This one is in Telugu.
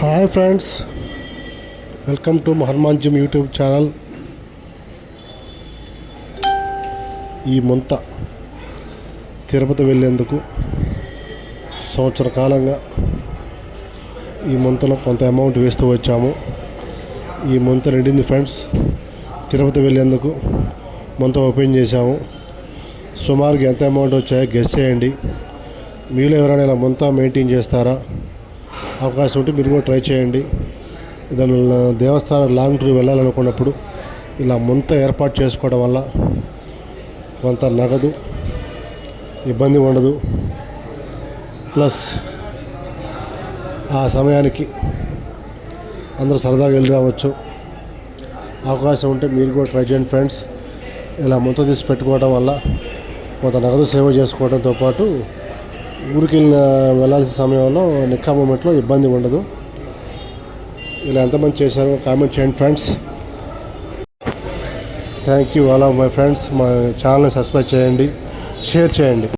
Hi friends welcome to Hanuman gym YouTube channel. ఈ ముంత తిరుపతి వెళ్ళేందుకు సంవత్సర కాలంగా ఈ ముంతలో కొంత అమౌంట్ వేస్తూ వచ్చాము. ఈ ముంత నిండింది ఫ్రెండ్స్ తిరుపతి వెళ్ళేందుకు ముంత ఓపెన్ చేశాము. సుమారుగా ఎంత అమౌంట్ వచ్చాయో గెస్ చేయండి. మీలో ఎవరైనా ఇలా ముంత మెయింటైన్ చేస్తారా? అవకాశం ఉంటే మీరు కూడా ట్రై చేయండి. దాని దేవస్థానం లాంగ్ టూర్ వెళ్ళాలనుకున్నప్పుడు ఇలా ముంత ఏర్పాటు చేసుకోవడం వల్ల కొంత నగదు ఇబ్బంది ఉండదు. ప్లస్ ఆ సమయానికి అందరూ సరదాగా వెళ్ళి రావచ్చు. అవకాశం ఉంటే మీరు కూడా ట్రై చేయండి ఫ్రెండ్స్. ఇలా ముంత తీసి పెట్టుకోవడం వల్ల కొంత నగదు సేవ చేసుకోవడంతో పాటు ఊరికి వెళ్ళిన వెళ్ళాల్సిన సమయంలో నిక్కా మూమెంట్లో ఇబ్బంది ఉండదు. ఇలా ఎంతమంది చేశారో కామెంట్ చేయండి friends. Thank you all of my friends మా ఛానల్ని సబ్స్క్రైబ్ చేయండి. షేర్ చేయండి.